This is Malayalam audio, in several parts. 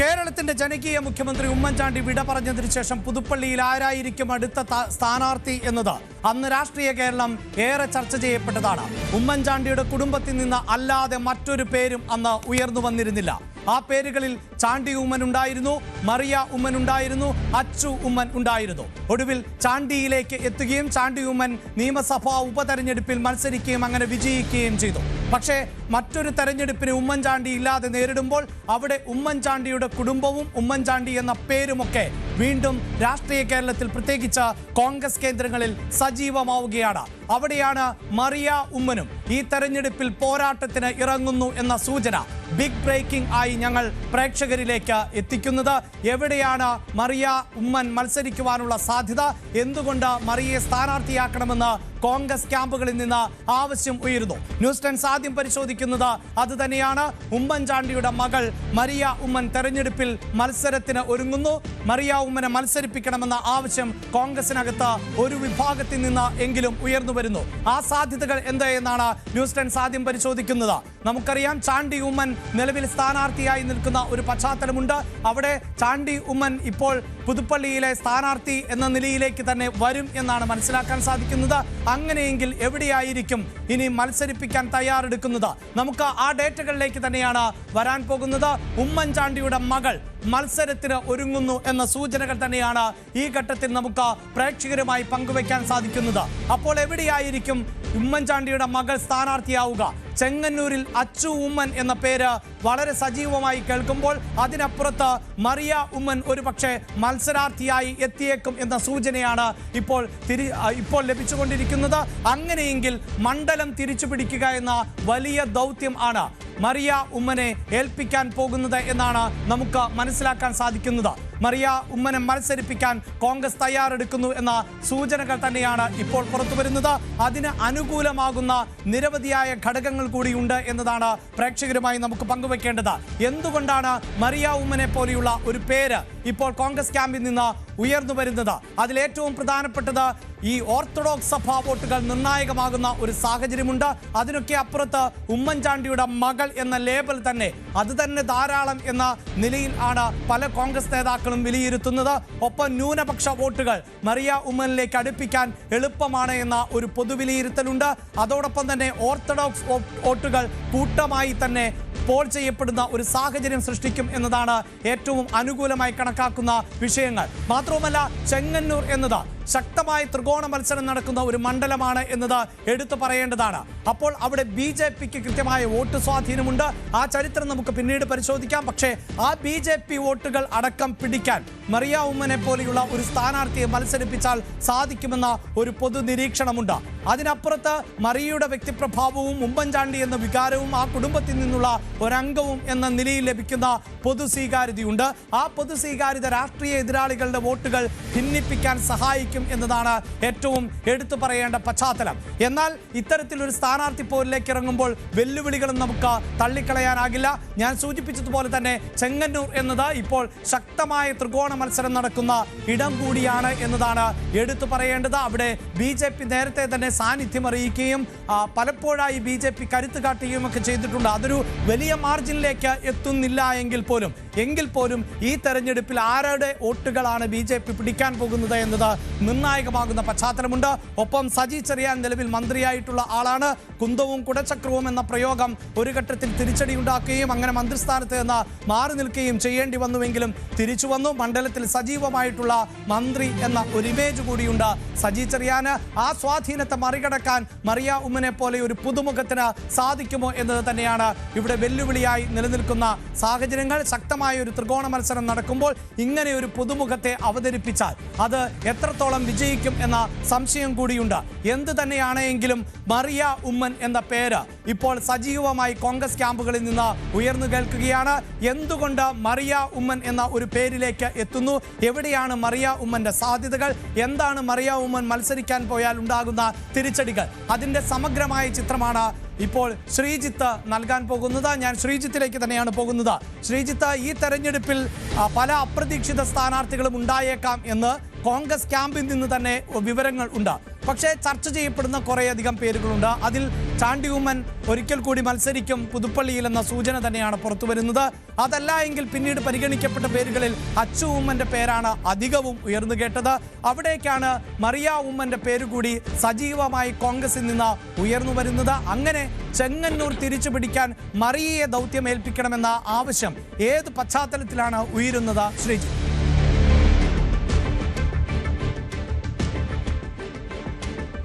കേരളത്തിന്റെ ജനകീയ മുഖ്യമന്ത്രി ഉമ്മൻചാണ്ടി വിട പറഞ്ഞതിനു ശേഷം പുതുപ്പള്ളിയിൽ ആരായിരിക്കും അടുത്ത സ്ഥാനാർത്ഥി എന്നത് അന്ന് രാഷ്ട്രീയ കേരളം ഏറെ ചർച്ച ചെയ്യപ്പെട്ടതാണ്. ഉമ്മൻചാണ്ടിയുടെ കുടുംബത്തിൽ നിന്ന് അല്ലാതെ മറ്റൊരു പേരും അന്ന് ഉയർന്നു വന്നിരുന്നില്ല. ആ പേരുകളിൽ ചാണ്ടി ഉമ്മൻ ഉണ്ടായിരുന്നു മറിയ ഉമ്മൻ ഉണ്ടായിരുന്നു അച്ചു ഉമ്മൻ ഉണ്ടായിരുന്നു. ഒടുവിൽ ചാണ്ടിയിലേക്ക് എത്തുകയും ചാണ്ടി ഉമ്മൻ നിയമസഭാ ഉപതെരഞ്ഞെടുപ്പിൽ മത്സരിക്കുകയും അങ്ങനെ വിജയിക്കുകയും ചെയ്തു. പക്ഷേ മറ്റൊരു തെരഞ്ഞെടുപ്പിന് ഉമ്മൻചാണ്ടി ഇല്ലാതെ നേരിടുമ്പോൾ അവിടെ ഉമ്മൻചാണ്ടിയുടെ കുടുംബവും ഉമ്മൻചാണ്ടി എന്ന പേരുമൊക്കെ വീണ്ടും രാഷ്ട്രീയ കേരളത്തിൽ പ്രത്യേകിച്ച് കോൺഗ്രസ് കേന്ദ്രങ്ങളിൽ സജീവമാവുകയാണ്. അവിടെയാണ് മറിയ ഉമ്മനും ഈ തെരഞ്ഞെടുപ്പിൽ പോരാട്ടത്തിന് ഇറങ്ങുന്നു എന്ന സൂചന. ബിഗ് ബ്രേക്കിംഗ് ആയി ഞങ്ങൾ പ്രേക്ഷകരിലേക്ക് എത്തിക്കുന്നത് എവിടെയാണ് മറിയ ഉമ്മൻ മത്സരിക്കുവാനുള്ള സാധ്യത? എന്തുകൊണ്ട് മറിയയെ സ്ഥാനാർത്ഥിയാക്കണമെന്ന് കോൺഗ്രസ് ക്യാമ്പുകളിൽ നിന്ന് ആവശ്യം ഉയരുന്നു. ന്യൂസ് ടെൻസ് ആദ്യം പരിശോധിക്കുന്നത് അത് തന്നെയാണ്. ഉമ്മൻചാണ്ടിയുടെ മകൾ മറിയ ഉമ്മൻ തെരഞ്ഞെടുപ്പിൽ മത്സരത്തിന് ഒരുങ്ങുന്നു. മറിയ ഉമ്മനെ മത്സരിപ്പിക്കണമെന്ന ആവശ്യം കോൺഗ്രസിനകത്ത് ഒരു വിഭാഗത്തിൽ നിന്ന് എങ്കിലും ഉയർന്നു വരുന്നു. ആ സാധ്യതകൾ എന്തെന്നാണ് ന്യൂസ് ടെൻസ് ആദ്യം പരിശോധിക്കുന്നത്. നമുക്കറിയാം ചാണ്ടി ഉമ്മൻ നിലവിൽ സ്ഥാനാർത്ഥിയായി നിൽക്കുന്ന ഒരു പശ്ചാത്തലമുണ്ട്. അവിടെ ചാണ്ടി ഉമ്മൻ ഇപ്പോൾ പുതുപ്പള്ളിയിലെ സ്ഥാനാർത്ഥി എന്ന നിലയിലേക്ക് തന്നെ വരും എന്നാണ് മനസ്സിലാക്കാൻ സാധിക്കുന്നത്. അങ്ങനെയെങ്കിൽ എവിടെയായിരിക്കും ഇനി മത്സരിപ്പിക്കാൻ തയ്യാറെടുക്കുന്നത്? നമുക്ക് ആ ഡേറ്റകളിലേക്ക് തന്നെയാണ് വരാൻ പോകുന്നത്. ഉമ്മൻചാണ്ടിയുടെ മകൾ മത്സരത്തിന് ഒരുങ്ങുന്നു എന്ന സൂചനകൾ തന്നെയാണ് ഈ ഘട്ടത്തിൽ നമുക്ക് പ്രേക്ഷകരുമായി പങ്കുവയ്ക്കാൻ സാധിക്കുന്നത്. അപ്പോൾ എവിടെയായിരിക്കും ഉമ്മൻചാണ്ടിയുടെ മകൾ സ്ഥാനാർത്ഥിയാവുക? ചെങ്ങന്നൂരിൽ അച്ചു ഉമ്മൻ എന്ന പേര് വളരെ സജീവമായി കേൾക്കുമ്പോൾ അതിനപ്പുറത്ത് മറിയ ഉമ്മൻ ഒരു പക്ഷേ മത്സരാർത്ഥിയായി എത്തിയേക്കും എന്ന സൂചനയാണ് ഇപ്പോൾ തിരി ഇപ്പോൾ ലഭിച്ചുകൊണ്ടിരിക്കുന്നത്. അങ്ങനെയെങ്കിൽ മണ്ഡലം തിരിച്ചു പിടിക്കുക എന്ന വലിയ ദൗത്യം ആണ് മറിയ ഉമ്മനെ ഏൽപ്പിക്കാൻ പോകുന്നത് എന്നാണ് നമുക്ക് മനസ്സിലാക്കാൻ സാധിക്കുന്നത്. മറിയ ഉമ്മനെ മത്സരിപ്പിക്കാൻ കോൺഗ്രസ് തയ്യാറെടുക്കുന്നു എന്ന സൂചനകൾ തന്നെയാണ് ഇപ്പോൾ പുറത്തു വരുന്നത്. അതിന് അനുകൂലമാകുന്ന നിരവധിയായ ഘടകങ്ങൾ കൂടിയുണ്ട് എന്നതാണ് പ്രേക്ഷകരുമായി നമുക്ക് പങ്കുവെക്കേണ്ടത്. എന്തുകൊണ്ടാണ് മറിയ ഉമ്മനെ പോലെയുള്ള ഒരു പേര് ഇപ്പോൾ കോൺഗ്രസ് ക്യാമ്പിൽ നിന്ന് ഉയർന്നു വരുന്നത്. അതിലേറ്റവും പ്രധാനപ്പെട്ടത് ഈ ഓർത്തഡോക്സ് സഭാ വോട്ടുകൾ നിർണായകമാകുന്ന ഒരു സാഹചര്യമുണ്ട്. അതിനൊക്കെ അപ്പുറത്ത് ഉമ്മൻചാണ്ടിയുടെ മകൾ എന്ന ലേബൽ തന്നെ അത് തന്നെ ധാരാളം എന്ന നിലയിൽ ആണ് പല കോൺഗ്രസ് നേതാക്കളും വിലയിരുത്തുന്നത്. ഒപ്പം ന്യൂനപക്ഷ വോട്ടുകൾ മറിയ ഉമ്മനിലേക്ക് അടുപ്പിക്കാൻ എളുപ്പമാണ് എന്ന ഒരു പൊതുവിലയിരുത്തലുണ്ട് അതോടൊപ്പം തന്നെ ഓർത്തഡോക്സ് വോട്ടുകൾ കൂട്ടമായി തന്നെ പോൾ ചെയ്യപ്പെടുന്ന ഒരു സാഹചര്യം സൃഷ്ടിക്കും എന്നതാണ് ഏറ്റവും അനുകൂലമായി കണക്കാക്കുന്ന വിഷയങ്ങൾ. മാത്രവുമല്ല ചെങ്ങന്നൂർ എന്നത് ശക്തമായ ത്രികോണ മത്സരം നടക്കുന്ന ഒരു മണ്ഡലമാണ് എന്നത് എടുത്തു പറയേണ്ടതാണ്. അപ്പോൾ അവിടെ ബി ജെ പിക്ക് കൃത്യമായ വോട്ട് സ്വാധീനമുണ്ട്. ആ ചരിത്രം നമുക്ക് പിന്നീട് പരിശോധിക്കാം. പക്ഷേ ആ ബി ജെ പി വോട്ടുകൾ അടക്കം പിടിക്കാൻ മറിയ ഉമ്മനെ പോലെയുള്ള ഒരു സ്ഥാനാർത്ഥിയെ മത്സരിപ്പിച്ചാൽ സാധിക്കുമെന്ന ഒരു പൊതു നിരീക്ഷണമുണ്ട് അതിനപ്പുറത്ത് മറിയയുടെ വ്യക്തിപ്രഭാവവും ഉമ്മൻചാണ്ടി എന്ന വികാരവും ആ കുടുംബത്തിൽ നിന്നുള്ള ഒരംഗവും എന്ന നിലയിൽ ലഭിക്കുന്ന പൊതു സ്വീകാര്യതയുണ്ട് ആ പൊതു സ്വീകാര്യത രാഷ്ട്രീയ എതിരാളികളുടെ വോട്ടുകൾ ഭിന്നിപ്പിക്കാൻ സഹായിക്കും എന്നതാണ് ഏറ്റവും എടുത്തു പറയേണ്ട പശ്ചാത്തലം. എന്നാൽ ഇത്തരത്തിലൊരു സ്ഥാനാർത്ഥി പോരിലേക്ക് ഇറങ്ങുമ്പോൾ വെല്ലുവിളികളും നമുക്ക് തള്ളിക്കളയാനാകില്ല. ഞാൻ സൂചിപ്പിച്ചതുപോലെ തന്നെ ചെങ്ങന്നൂർ എന്നത് ഇപ്പോൾ ശക്തമായ ത്രികോണ മത്സരം നടക്കുന്ന ഇടം കൂടിയാണ് എന്നതാണ് എടുത്തു പറയേണ്ടത്. അവിടെ ബി നേരത്തെ തന്നെ സാന്നിധ്യം അറിയിക്കുകയും പലപ്പോഴായി ബി ജെ പി കരുത്ത് കാട്ടുകയും ഒക്കെ ചെയ്തിട്ടുണ്ട്. അതൊരു വലിയ മാർജിനിലേക്ക് എത്തുന്നില്ല എങ്കിൽ പോലും. എങ്കിൽ പോലും ഈ തെരഞ്ഞെടുപ്പിൽ ആരുടെ വോട്ടുകളാണ് ബി ജെ പി പിടിക്കാൻ പോകുന്നത് എന്നത് നിർണായകമാകുന്ന പശ്ചാത്തലമുണ്ട്. ഒപ്പം സജി ചെറിയാൻ നിലവിൽ മന്ത്രിയായിട്ടുള്ള ആളാണ്. കുന്തവും കുടച്ചക്രവും എന്ന പ്രയോഗം ഒരു ഘട്ടത്തിൽ തിരിച്ചടി ഉണ്ടാക്കുകയും അങ്ങനെ മന്ത്രിസ്ഥാനത്ത് നിന്ന് മാറി നിൽക്കുകയും ചെയ്യേണ്ടി വന്നുവെങ്കിലും തിരിച്ചു വന്നു. മണ്ഡലത്തിൽ സജീവമായിട്ടുള്ള മന്ത്രി എന്ന ഒരു ഇമേജ് കൂടിയുണ്ട്. സജി ചെറിയാന് ആ സ്വാധീനത്തെ മറികടക്കാൻ മറിയ ഉമ്മനെ പോലെ ഒരു പുതുമുഖത്തിന് സാധിക്കുമോ എന്നത് തന്നെയാണ് ഇവിടെ വെല്ലുവിളിയായി നിലനിൽക്കുന്ന സാഹചര്യങ്ങൾ. ശക്തമായ ഒരു ത്രികോണ മത്സരം നടക്കുമ്പോൾ ഇങ്ങനെ ഒരു പുതുമുഖത്തെ അവതരിപ്പിച്ചാൽ അത് എത്രത്തോളം വിജയിക്കും എന്ന സംശയം കൂടിയുണ്ട്. എന്ത് തന്നെയാണെങ്കിലും മറിയ ഉമ്മൻ എന്ന പേര് ഇപ്പോൾ സജീവമായി കോൺഗ്രസ് ക്യാമ്പുകളിൽ നിന്ന് ഉയർന്നു കേൾക്കുകയാണ്. എന്തുകൊണ്ട് മറിയ ഉമ്മൻ എന്ന ഒരു പേരിലേക്ക് എത്തുന്നു? എവിടെയാണ് മറിയ ഉമ്മന്റെ സാധ്യതകൾ? എന്താണ് മറിയ ഉമ്മൻ മത്സരിക്കാൻ പോയാൽ ഉണ്ടാകുന്ന തിരിച്ചടികൾ? അതിന്റെ സമഗ്രമായ ചിത്രമാണ് ഇപ്പോൾ ശ്രീജിത്ത് നൽകാൻ പോകുന്നത്. ഞാൻ ശ്രീജിത്തിലേക്ക് തന്നെയാണ് പോകുന്നത്. ശ്രീജിത്ത് ഈ തെരഞ്ഞെടുപ്പിൽ പല അപ്രതീക്ഷിത സ്ഥാനാർത്ഥികളും ഉണ്ടായേക്കാം എന്ന് കോൺഗ്രസ് ക്യാമ്പിൽ നിന്ന് തന്നെ വിവരങ്ങൾ ഉണ്ട്. പക്ഷേ ചർച്ച ചെയ്യപ്പെടുന്ന കുറേയധികം പേരുകളുണ്ട്. അതിൽ ചാണ്ടി ഉമ്മൻ ഒരിക്കൽ കൂടി മത്സരിക്കും. പുതുപ്പള്ളിയിൽ എന്ന സൂചന തന്നെയാണ് പുറത്തു വരുന്നത്. അതല്ല എങ്കിൽ പിന്നീട് പരിഗണിക്കപ്പെട്ട പേരുകളിൽ അച്ചു ഉമ്മന്റെ പേരാണ് അധികവും ഉയർന്നു കേട്ടത്. അവിടേക്കാണ് മറിയ ഉമ്മന്റെ പേര് കൂടി സജീവമായി കോൺഗ്രസിൽ നിന്ന് ഉയർന്നു വരുന്നത്. അങ്ങനെ ചെങ്ങന്നൂർ തിരിച്ചു പിടിക്കാൻ മറിയയെ ദൗത്യമേൽപ്പിക്കണമെന്ന ആവശ്യം ഏത് പശ്ചാത്തലത്തിലാണ് ഉയരുന്നത്? ശ്രീജി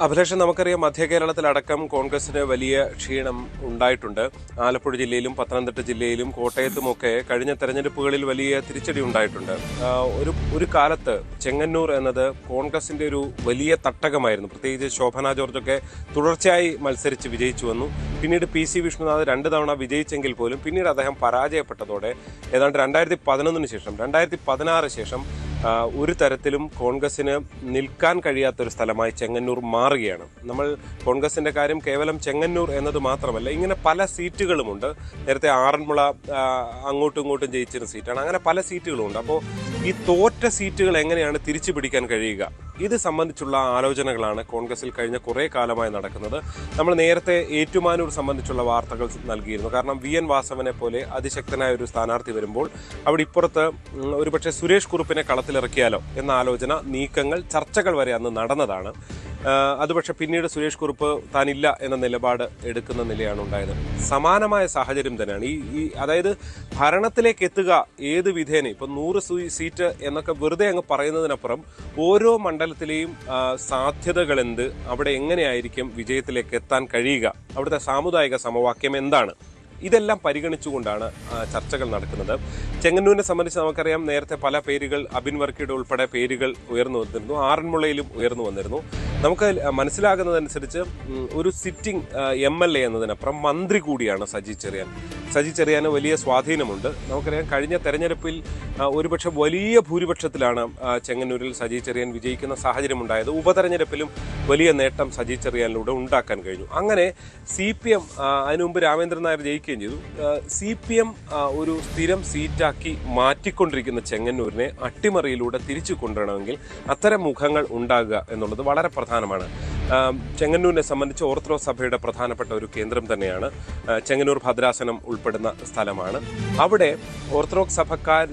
അഭിലാഷം നമുക്കറിയാം മധ്യ കേരളത്തിലടക്കം കോൺഗ്രസിന് വലിയ ക്ഷീണം ഉണ്ടായിട്ടുണ്ട്. ആലപ്പുഴ ജില്ലയിലും പത്തനംതിട്ട ജില്ലയിലും കോട്ടയത്തുമൊക്കെ കഴിഞ്ഞ തെരഞ്ഞെടുപ്പുകളിൽ വലിയ തിരിച്ചടി ഉണ്ടായിട്ടുണ്ട്. ഒരു ഒരു കാലത്ത് ചെങ്ങന്നൂർ എന്നത് കോൺഗ്രസിന്റെ ഒരു വലിയ തട്ടകമായിരുന്നു. പ്രത്യേകിച്ച് ശോഭന ജോർജൊക്കെ തുടർച്ചയായി മത്സരിച്ച് വിജയിച്ചു വന്നു. പിന്നീട് പി സി വിഷ്ണുനാഥ് രണ്ട് തവണ വിജയിച്ചെങ്കിൽ പോലും പിന്നീട് അദ്ദേഹം പരാജയപ്പെട്ടതോടെ ഏതാണ്ട് രണ്ടായിരത്തി പതിനൊന്നിന് ശേഷം രണ്ടായിരത്തി പതിനാറ് ശേഷം ഒരു തരത്തിലും കോൺഗ്രസിന് നിൽക്കാൻ കഴിയാത്തൊരു സ്ഥലമായി ചെങ്ങന്നൂർ മാറുകയാണ്. നമ്മൾ കോൺഗ്രസിന്റെ കാര്യം കേവലം ചെങ്ങന്നൂർ എന്നത് മാത്രമല്ല ഇങ്ങനെ പല സീറ്റുകളുമുണ്ട്. നേരത്തെ ആറന്മുള അങ്ങോട്ടും ഇങ്ങോട്ടും ജയിച്ചിരുന്ന സീറ്റാണ്. അങ്ങനെ പല സീറ്റുകളുമുണ്ട്. അപ്പോൾ ഈ തോറ്റ സീറ്റുകൾ എങ്ങനെയാണ് തിരിച്ചു പിടിക്കാൻ കഴിയുക? ഇത് സംബന്ധിച്ചുള്ള ആലോചനകളാണ് കോൺഗ്രസിൽ കഴിഞ്ഞ കുറേ കാലമായി നടക്കുന്നത്. നമ്മൾ നേരത്തെ ഏറ്റുമാനൂർ സംബന്ധിച്ചുള്ള വാർത്തകൾ നൽകിയിരുന്നു. കാരണം വി എൻ വാസവനെ പോലെ അതിശക്തനായ ഒരു സ്ഥാനാർത്ഥി വരുമ്പോൾ അവിടെ ഇപ്പുറത്ത് ഒരുപക്ഷെ സുരേഷ് കുറുപ്പിനെ കളത്തിലിറക്കിയാലോ എന്ന ആലോചന നീക്കങ്ങൾ ചർച്ചകൾ വരെ അന്ന് നടന്നതാണ്. അത് പക്ഷെ പിന്നീട് സുരേഷ് കുറുപ്പ് താനില്ല എന്ന നിലപാട് എടുക്കുന്ന നിലയാണ് ഉണ്ടായത്. സമാനമായ സാഹചര്യം തന്നെയാണ്. ഈ ഈ അതായത് ഭരണത്തിലേക്ക് എത്തുക ഏത് വിധേന ഇപ്പം നൂറ് സീറ്റ് എന്നൊക്കെ വെറുതെ അങ്ങ് പറയുന്നതിനപ്പുറം ഓരോ മണ്ഡലത്തിലെയും സാധ്യതകൾ എന്ത് അവിടെ എങ്ങനെയായിരിക്കും വിജയത്തിലേക്ക് എത്താൻ കഴിയുക അവിടുത്തെ സാമുദായിക സമവാക്യം എന്താണ് ഇതെല്ലാം പരിഗണിച്ചുകൊണ്ടാണ് ചർച്ചകൾ നടക്കുന്നത്. ചെങ്ങന്നൂരിനെ സംബന്ധിച്ച് നമുക്കറിയാം നേരത്തെ പല പേരുകൾ അബിൻ വർക്കിയുടെ ഉൾപ്പെടെ പേരുകൾ ഉയർന്നു വന്നിരുന്നു ആറന്മുളയിലും ഉയർന്നു വന്നിരുന്നു. നമുക്ക് മനസ്സിലാകുന്നതനുസരിച്ച് ഒരു സിറ്റിംഗ് എം എൽ എ എന്നതിനപ്പുറം മന്ത്രി കൂടിയാണ് സജി ചെറിയാൻ. സജി ചെറിയാന് വലിയ സ്വാധീനമുണ്ട്. നമുക്കറിയാം കഴിഞ്ഞ തെരഞ്ഞെടുപ്പിൽ ഒരുപക്ഷെ വലിയ ഭൂരിപക്ഷത്തിലാണ് ചെങ്ങന്നൂരിൽ സജി ചെറിയാൻ വിജയിക്കുന്ന സാഹചര്യം ഉണ്ടായത് ഉപതെരഞ്ഞെടുപ്പിലും വലിയ നേട്ടം സജി ചെറിയാനിലൂടെ ഉണ്ടാക്കാൻ കഴിഞ്ഞു. അങ്ങനെ സി പി എം അതിനു മുമ്പ് രാമേന്ദ്രൻ നായർ ജയിക്കുകയും ചെയ്തു. സി പി എം ഒരു സ്ഥിരം സീറ്റാക്കി മാറ്റിക്കൊണ്ടിരിക്കുന്ന ചെങ്ങന്നൂരിനെ അട്ടിമറിയിലൂടെ തിരിച്ചു കൊണ്ടുവരണമെങ്കിൽ അത്തരം മുഖങ്ങൾ ഉണ്ടാകുക എന്നുള്ളത് വളരെ പ്രധാനമാണ്. ചെങ്ങന്നൂരിനെ സംബന്ധിച്ച് ഓർത്തഡോക്സ് സഭയുടെ പ്രധാനപ്പെട്ട ഒരു കേന്ദ്രം തന്നെയാണ്. ചെങ്ങന്നൂർ ഭദ്രാസനം ഉൾപ്പെടുന്ന സ്ഥലമാണ്. അവിടെ ഓർത്തഡോക്സ് സഭക്കാർ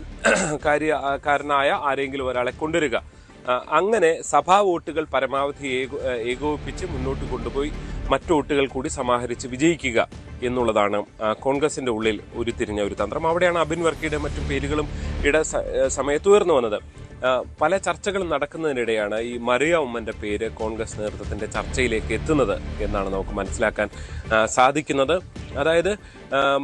കാര്യ കാരനായ ആരെങ്കിലും ഒരാളെ കൊണ്ടുവരിക. അങ്ങനെ സഭാ വോട്ടുകൾ പരമാവധി ഏകോ ഏകോപിപ്പിച്ച് മുന്നോട്ട് കൊണ്ടുപോയി മറ്റു വോട്ടുകൾ കൂടി സമാഹരിച്ച് വിജയിക്കുക എന്നുള്ളതാണ് കോൺഗ്രസിന്റെ ഉള്ളിൽ ഉരുത്തിരിഞ്ഞ ഒരു തന്ത്രം. അവിടെയാണ് അബിൻ വർക്കിയുടെ മറ്റു പേരുകളും ഇട സമയത്ത് ഉയർന്നു വന്നത്. പല ചർച്ചകളും നടക്കുന്നതിനിടെയാണ് ഈ മറിയ ഉമ്മന്റെ പേര് കോൺഗ്രസ് നേതൃത്വത്തിന്റെ ചർച്ചയിലേക്ക് എത്തുന്നത് എന്നാണ് നമുക്ക് മനസ്സിലാക്കാൻ സാധിക്കുന്നത്. അതായത്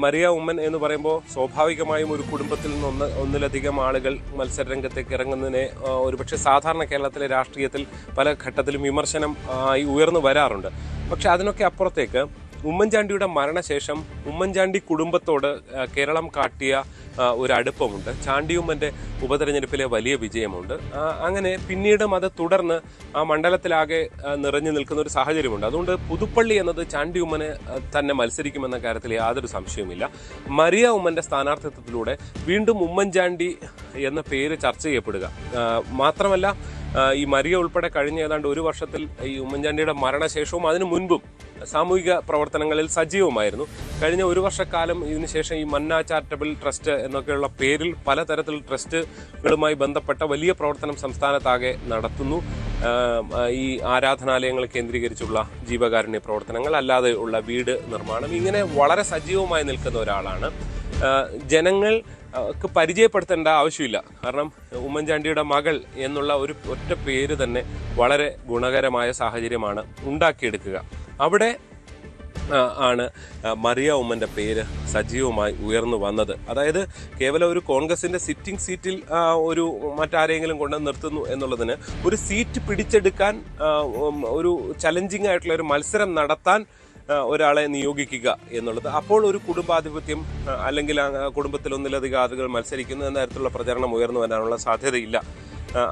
മറിയ ഉമ്മൻ എന്ന് പറയുമ്പോൾ സ്വാഭാവികമായും ഒരു കുടുംബത്തിൽ നിന്ന് ഒന്ന് ഒന്നിലധികം ആളുകൾ മത്സരരംഗത്തേക്ക് ഇറങ്ങുന്നതിനെ ഒരുപക്ഷെ സാധാരണ കേരളത്തിലെ രാഷ്ട്രീയത്തിൽ പല ഘട്ടത്തിലും വിമർശനം ആയി ഉയർന്നു വരാറുണ്ട്. പക്ഷെ അതിനൊക്കെ അപ്പുറത്തേക്ക് ഉമ്മൻചാണ്ടിയുടെ മരണശേഷം ഉമ്മൻചാണ്ടി കുടുംബത്തോട് കേരളം കാട്ടിയ ഒരു അടുപ്പമുണ്ട്. ചാണ്ടിയുമ്മന്റെ ഉപതെരഞ്ഞെടുപ്പിലെ വലിയ വിജയമുണ്ട്. അങ്ങനെ പിന്നീടും അത് തുടർന്ന് ആ മണ്ഡലത്തിലാകെ നിറഞ്ഞു നിൽക്കുന്ന ഒരു സാഹചര്യമുണ്ട്. അതുകൊണ്ട് പുതുപ്പള്ളി എന്നത് ചാണ്ടിയുമ്മന് തന്നെ മത്സരിക്കുമെന്ന കാര്യത്തിൽ യാതൊരു സംശയവുമില്ല. മരിയ ഉമ്മന്റെ സ്ഥാനാർത്ഥിത്വത്തിലൂടെ വീണ്ടും ഉമ്മൻചാണ്ടി എന്ന പേര് ചർച്ച ചെയ്യപ്പെടുക. മാത്രമല്ല ഈ മരിയ ഉൾപ്പെടെ കഴിഞ്ഞ ഏതാണ്ട് ഒരു വർഷത്തിൽ ഈ ഉമ്മൻചാണ്ടിയുടെ മരണശേഷവും അതിനു മുൻപും സാമൂഹിക പ്രവർത്തനങ്ങളിൽ സജീവമായിരുന്നു. കഴിഞ്ഞ ഒരു വർഷക്കാലം ഇതിനുശേഷം ഈ മന്ന ചാരിറ്റബിൾ ട്രസ്റ്റ് എന്നൊക്കെയുള്ള പേരിൽ പലതരത്തിൽ ട്രസ്റ്റുകളുമായി ബന്ധപ്പെട്ട വലിയ പ്രവർത്തനം സംസ്ഥാനത്താകെ നടത്തുന്നു. ഈ ആരാധനാലയങ്ങൾ കേന്ദ്രീകരിച്ചുള്ള ജീവകാരുണ്യ പ്രവർത്തനങ്ങൾ അല്ലാതെ ഉള്ള വീട് നിർമ്മാണം ഇങ്ങനെ വളരെ സജീവമായി നിൽക്കുന്ന ഒരാളാണ്. ആ, ജനങ്ങൾ ക്ക് പരിചയപ്പെടുത്തേണ്ട ആവശ്യമില്ല. കാരണം ഉമ്മൻചാണ്ടിയുടെ മകൾ എന്നുള്ള ഒരു ഒറ്റ പേര് തന്നെ വളരെ ഗുണകരമായ സാഹചര്യമാണ് ഉണ്ടാക്കിയെടുക്കുക. അവിടെ ആണ് മറിയ ഉമ്മന്റെ പേര് സജീവമായി ഉയർന്നു വന്നത്. അതായത് കേവലം ഒരു കോൺഗ്രസിന്റെ സിറ്റിംഗ് സീറ്റിൽ ഒരു മറ്റാരെങ്കിലും കൊണ്ട് നിർത്തുന്നു എന്നുള്ളതിന് ഒരു സീറ്റ് പിടിച്ചെടുക്കാൻ ഒരു ചലഞ്ചിങ് ആയിട്ടുള്ള ഒരു മത്സരം നടത്താൻ ഒരാളെ നിയോഗിക്കുക എന്നുള്ളത്. അപ്പോൾ ഒരു കുടുംബാധിപത്യം അല്ലെങ്കിൽ കുടുംബത്തിൽ ഒന്നിലധികം ആളുകൾ മത്സരിക്കുന്നു എന്ന തരത്തിലുള്ള പ്രചരണം ഉയർന്നു വരാനുള്ള സാധ്യതയില്ല.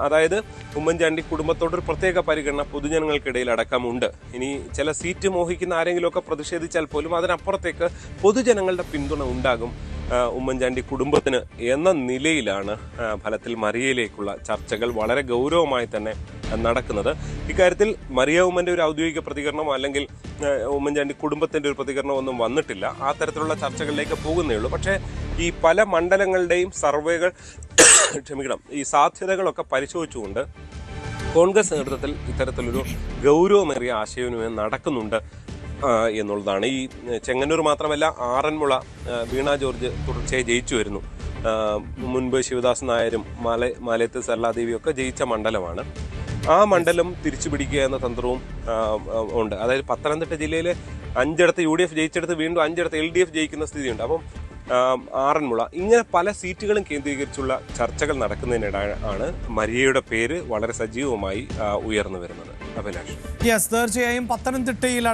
അതായത് ഉമ്മൻചാണ്ടി കുടുംബത്തോടൊരു പ്രത്യേക പരിഗണന പൊതുജനങ്ങൾക്കിടയിൽ അടക്കമുണ്ട്. ഇനി ചില സീറ്റ് മോഹിക്കുന്ന ആരെങ്കിലുമൊക്കെ പ്രതിഷേധിച്ചാൽ പോലും അതിനപ്പുറത്തേക്ക് പൊതുജനങ്ങളുടെ പിന്തുണ ഉണ്ടാകും. ഉമ്മൻചാണ്ടി കുടുംബത്തിന് എന്ന നിലയിലാണ് ഫലത്തിൽ മറിയയിലേക്കുള്ള ചർച്ചകൾ വളരെ ഗൗരവമായി തന്നെ നടക്കുന്നത്. ഇക്കാര്യത്തിൽ മറിയ ഉമ്മന്റെ ഒരു ഔദ്യോഗിക പ്രതികരണം അല്ലെങ്കിൽ ഉമ്മൻചാണ്ടി കുടുംബത്തിന്റെ ഒരു പ്രതികരണം ഒന്നും വന്നിട്ടില്ല. ആ തരത്തിലുള്ള ചർച്ചകളിലേക്ക് പോകുന്നേ ഉള്ളൂ. പക്ഷേ ഈ പല മണ്ഡലങ്ങളുടെയും സർവേകൾ ക്ഷമിക്കണം ഈ സാധ്യതകളൊക്കെ പരിശോധിച്ചുകൊണ്ട് കോൺഗ്രസ് നേതൃത്വത്തിൽ ഇത്തരത്തിലൊരു ഗൗരവമേറിയ ആശയവിനിമയം നടക്കുന്നുണ്ട് എന്നുള്ളതാണ്. ഈ ചെങ്ങന്നൂർ മാത്രമല്ല ആറന്മുള വീണ ജോർജ് തുടർച്ചയായി ജയിച്ചു വരുന്നു. മുൻപ് ശിവദാസ് നായരും മാല മാലയത്ത് സരളാദേവിയും ഒക്കെ ജയിച്ച മണ്ഡലമാണ്. ആ മണ്ഡലം തിരിച്ചു പിടിക്കുക എന്ന തന്ത്രവും ഉണ്ട്. അതായത് പത്തനംതിട്ട ജില്ലയിലെ അഞ്ചിടത്ത് യു ഡി എഫ് ജയിച്ചെടുത്ത് വീണ്ടും അഞ്ചിടത്ത് എൽ ഡി എഫ് ജയിക്കുന്ന സ്ഥിതിയുണ്ട്. അപ്പം ആറന്മുള ഇങ്ങനെ പല സീറ്റുകളും കേന്ദ്രീകരിച്ചുള്ള ചർച്ചകൾ നടക്കുന്നതിനിട ആണ് മരിയയുടെ പേര് വളരെ സജീവമായി ഉയർന്നു വരുന്നത്. അഭിലാഷ്. തീർച്ചയായും പത്തനംതിട്ടയിൽ